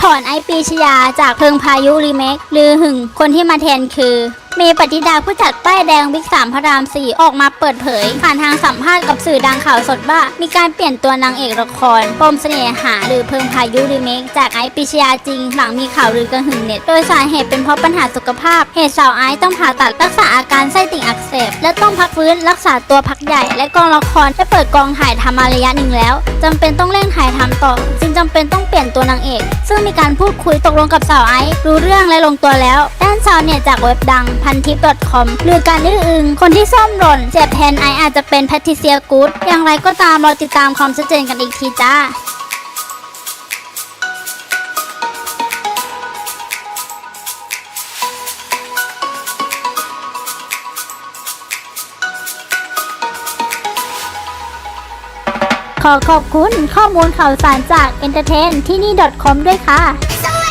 ถอนไอปีชยาจากเพิงพายุรีเมคลือหึงคนที่มาแทนคือ มย์ปฏิดาผู้จัดป้ายแดงบิ๊กสามพระรามสี่ออกมาเปิดเผย ผ่านทางสัมภาษณ์กับสื่อดังข่าวสดว่า มีการเปลี่ยนตัวนางเอกละครปมเสน่หา หรือเพิงพายุรีเมคจากไอปีชยาจริง หลังมีข่าวลือกระหึ่มเน็ต โดยสาเหตุเป็นเพราะปัญหาสุขภาพ เหตุสาวไอซ์ต้องผ่าตัดรักษาอาการไส้ติ่งอักเสบ และต้องพักฟื้นรักษาตัวพักใหญ่ และกองละครได้เปิดกองถ่ายทำมาระยะหนึ่งแล้วจำเป็นต้องเร่งถ่ายทำต่อ จึงจำเป็นต้องเปลี่ยนตัวนางเอก ซึ่งมีการพูดคุยตกลงกับสาวไอซ์รู้เรื่องและลงตัวแล้วด้านชาวเน็ตจากเว็บดังพันทิป .com หรือการอื้ออึง คนที่ซ่อมหล่นเจ็บแทนไออาจจะเป็นแพทริเซียกูดอย่างไรก็ตามเรอติดตามความชัดเจนกันอีกทีจ้าขอขอบคุณข้อมูลข่าวสารจาก entertain ที่นี่ .com ด้วยค่ะ